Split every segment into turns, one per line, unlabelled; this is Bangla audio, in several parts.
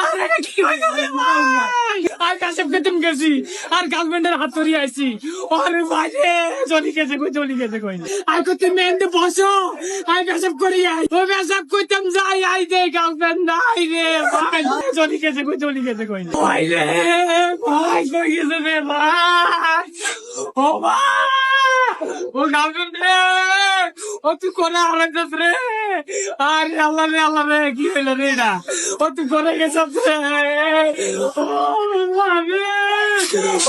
আরে এটা কি হয়ে আর গেছি আর গার্লফ্রেন্ডের হাত ধরে আইছি। আরে ভাই চলি গেছে কই চলি গেছে কই আর করতে মেন্দে বসো আর কাশেপ করি আই। ও কাশেপ কইতাম যাই আই দে গার্লফ্রেন্ড নাই রে ভাই। চলি গেছে কই চলি গেছে কই ভাই রে ভাই কই গেছে রে ভাই। ও ভাই! ও গার্লফ্রেন্ড ও তুই করে আলাদা রে? আরে আল্লাহ রে আল্লাহ রে কি হইল রে এটা? ও তুই করে গেছিস রে?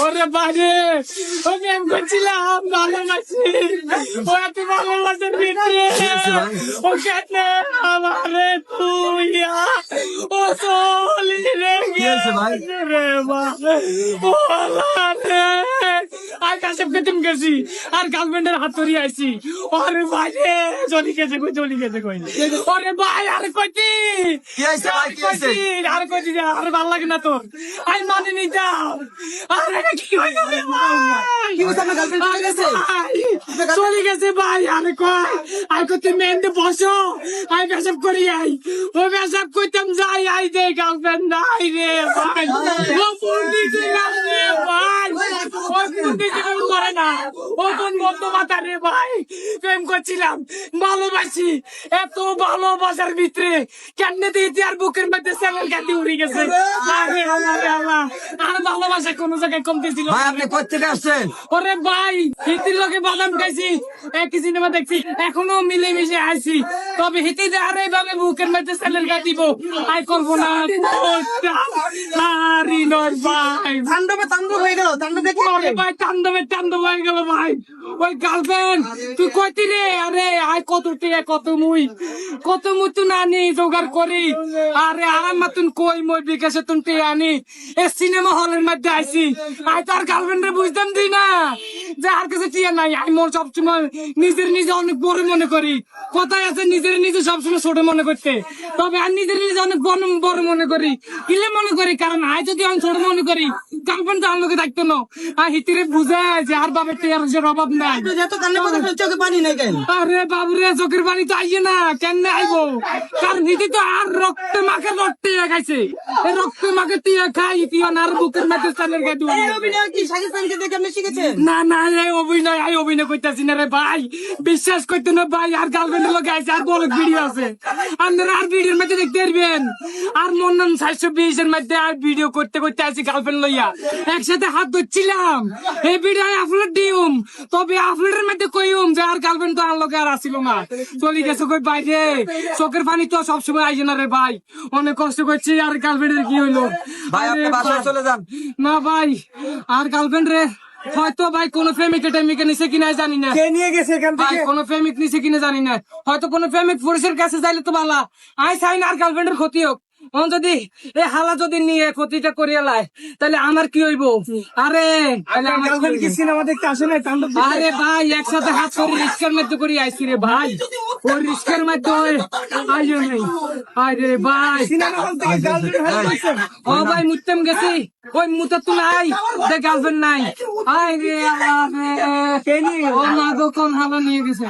ওরে বাজে ও প্রেম করছিলাম ভালোবাসি। ও এত ভালোবাসার ভিতরে। ও কেটে আমারে তুই ও চলি রে? রে মা ও আল্লাহ রে। আর কাশেপ কেতন গেছি আর গার্লফ্রেন্ডের হাত ধরে আইছি। ওরে ভাই রে চলি গেছে কই চলি গেছে কই? ওরে ভাই আরে কইতি?
হয়েছে?
কইতি আরে ভালো লাগে না তোর। আই মানে নি যাও। আরে কি হয়ে গেল
কি girlfriend চলে গেছে?
চলে গেছে ভাই আরে কই? আর কইতে মেন্দে বসো। আই বেসব করি আই। ও বেসব কইতাম যাই আই দে গার্লফ্রেন্ড নাই রে ভাই। ও পুন্ডি দিলাম রে ভাই। ও পুন্ডি দিলাম করে না। ও কোন বন্ধ মাথা রে ভাই? প্রেম করছিলাম। ভালোবাসি। এত ভালোবাসার ভিতরে কেমনে দিতে আর বুকের মধ্যে সেলের কাটি উড়ে গেছে? আরে আল্লাহ আল্লাহ। আর ভালোবাসা কোন জায়গায় কমতে ছিল
ভাই আপনি কোথেকে আসছেন?
ওরে ভাই হিতির লোকে বাদাম খাইছি। একই সিনেমা দেখছি। এখনও মিলে মিশে আইছি। তবে হিতি আরও এইভাবে বুকের মধ্যে স্যালের গা দিব আই করব না। ভাই।
তাণ্ডবে তাণ্ডব হয়ে গেল। তাণ্ডব দেখে
ওরে ভাই তাণ্ডব হয়ে গেল ভাই। ওই গার্লফ্রেন্ড তুই কইতি রে? আরে আয় কত টিয়া কত মুই। কত মুই তুই নানি জোগাড় করি। আরে আর মতন কই মই বিকাশে তুন টিয়া আনি। এ সিনেমা হলের মধ্যে আইছি। আই তার গার্লফ্রেন্ড রে বুঝতাম দিই না। যে আর কাছে টিয়া নাই আই মোর সবসময় নিজের নিজে অনেক বড় মনে করি। কোথায় আছে নিজের নিজে সবসময় ছোট মনে করতে। তবে আর নিজের নিজে অনেক বড় মনে করি। কিলে মনে করি কারণ আই যদি আমি ছোট মনে করি গার্লফ্রেন্ড তো আমার লোকে থাকতো না। আর হিতিরে বুঝায় যে আর বাবার টিয়ার অভাব নাই।
চোখে পানি নাই কেন?
আরে বাবুরে চোখের পানি তো আইয়ে না কেন আইবো? কারণ হিতি তো আর রক্ত মাখে রক্তে খাইছে। রক্ত মাখে টিয়া খাই ইতি আর বুকের মধ্যে চালের গায়ে
শিখেছেন?
না না এই অভিনয় এই অভিনয় করতেছি না রে ভাই। বিশ্বাস করতে না ভাই আর গার্লফ্রেন্ডের লোক আইছে আর বড় ভিডিও আছে। আপনারা আর ভিডিওর মধ্যে দেখতে পারবেন। আর নাম সাতশো বিশের মধ্যে আর ভিডিও করতে করতে আছি গার্লফ্রেন্ড লইয়া। একসাথে হাত ধরছিলাম। এই ভিডিও আপলোড দিউম তবে আপলোডের মধ্যে কইম যে আর গার্লফ্রেন্ড তো আর লোকে আর আসিল না। চলে গেছে কই বাইরে? চোখের পানি তো সবসময় আইছে না রে ভাই। অনেক কষ্ট করছি আর গার্লফ্রেন্ডের কি হইল?
ভাই আপনি বাসায় চলে যান।
না ভাই আর গার্লফ্রেন্ড রে হয়তো ভাই কোন প্রেমিকে টেমিকে নিছে কিনা জানি না।
কে নিয়ে গেছে এখান
ভাই কোন প্রেমিক নিছে কিনা জানি না। হয়তো কোন প্রেমিক পুরুষের কাছে যাইলে তো ভালো আই চাই না আর গার্লফ্রেন্ডের ক্ষতি হোক। ও যদি এ হালা যদি নিয়ে ক্ষতিটা করিয়া লাই তাহলে আমার কি হইব? আরে তাহলে আমার কি হইব?
সিনেমা দেখতে আসে নাই? তাণ্ডব
আরে ভাই একসাথে হাত করে রিস্কের মধ্যে করে আইছি রে ভাই। ওই রিস্কের মধ্যে ওই আইও নেই? আরে ভাই। ও ভাই মুততেম গেছি। ওই মুতা তো নাই দে গার্লফ্রেন্ড নাই। আয় রে আল্লাহ রে ও না গো কোন হালা নিয়ে গেছে?